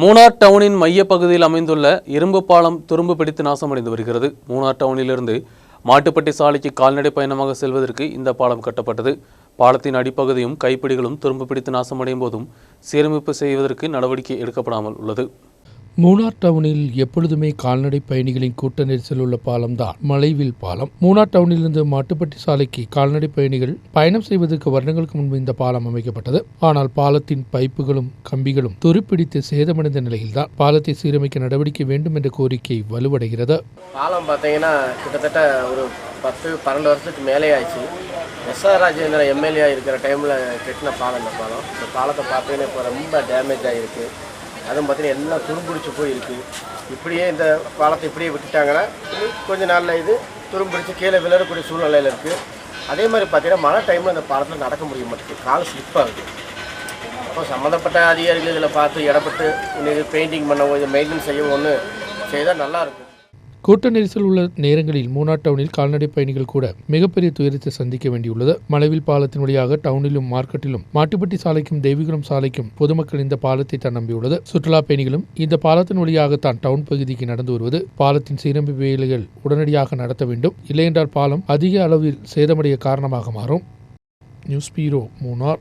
மூணார் டவுனின் மையப்பகுதியில் அமைந்துள்ள இரும்பு பாலம் துரும்பு பிடித்து நாசமடைந்து வருகிறது. மூணார் டவுனிலிருந்து மாட்டுப்பட்டி சாலைக்கு கால்நடை பயணமாக செல்வதற்கு இந்த பாலம் கட்டப்பட்டது. பாலத்தின் அடிப்பகுதியும் கைப்பிடிகளும் துரும்பு பிடித்து நாசமடையும் போதும் சீரமைப்பு செய்வதற்கு நடவடிக்கை எடுக்கப்படாமல் உள்ளது. மூணார் டவுனில் எப்பொழுதுமே கால்நடை பயணிகளின் கூட்ட நெரிசல் உள்ள பாலம்தான் மலைவில் பாலம். மூணார் டவுனிலிருந்து மாட்டுப்பட்டி சாலைக்கு கால்நடை பயணிகள் பயணம் செய்வதற்கு வருடங்களுக்கு முன்பு இந்த பாலம் அமைக்கப்பட்டது. ஆனால் பாலத்தின் பைப்புகளும் கம்பிகளும் துருப்பிடித்து சேதமடைந்த நிலையில்தான் பாலத்தை சீரமைக்க நடவடிக்கை வேண்டும் என்ற கோரிக்கை வலுவடைகிறது. பாலம் பார்த்தீங்கன்னா கிட்டத்தட்ட ஒரு பத்து பன்னெண்டு வருஷத்துக்கு மேலே ஆயிடுச்சு எஸ்ஆர் ராஜேந்திரன் எம்எல்ஏ இருக்கிற டைமில் கட்டின பாலம் இந்த பாலம். இந்த பாலத்தை பார்த்தீங்கன்னா இப்போ ரொம்ப டேமேஜ் ஆகிருக்கு அதுவும் பார்த்தீங்கன்னா எல்லாம் துரும்பிடிச்சு போயிருக்கு. இப்படியே இந்த பாலத்தை இப்படியே விட்டுட்டாங்கன்னா கொஞ்ச நாளில் இது துரும்பிடிச்சு கீழே விழறக்கூடிய சூழ்நிலையில் இருக்குது அதே மாதிரி பார்த்தீங்கன்னா மழை டைமில் அந்த பாலத்தில் நடக்க முடிய மாட்டேங்குது கால் ஸ்லிப் ஆகுது அப்போ சம்மந்தப்பட்ட அதிகாரிகள் இதில் பார்த்து இடப்பட்டு இது பெயிண்டிங் பண்ணவோ இதை மெயின்டைன் செய்யவும் ஒன்று செய்தால் நல்லாயிருக்கும் கூட்ட நெரிசல் உள்ள நேரங்களில் மூணார் டவுனில் கால்நடை பயணிகள் கூட மிகப்பெரிய துயரத்தை சந்திக்க வேண்டியுள்ளது. மலைவில் பாலத்தின் வழியாக டவுனிலும் மார்க்கெட்டிலும் மாட்டுப்பட்டி சாலைக்கும் தெய்வீகுளம் சாலைக்கும் பொதுமக்கள் இந்த பாலத்தை தான் நம்பியுள்ளது சுற்றுலா பயணிகளும் இந்த பாலத்தின் வழியாக தான் டவுன் பகுதிக்கு நடந்து வருவது பாலத்தின் சீரமைப்பு வேலைகள் உடனடியாக நடத்த வேண்டும். இல்லையென்றால் பாலம் அதிக அளவில் சேதமடைய காரணமாக மாறும். நியூஸ் பீரோ மூணார்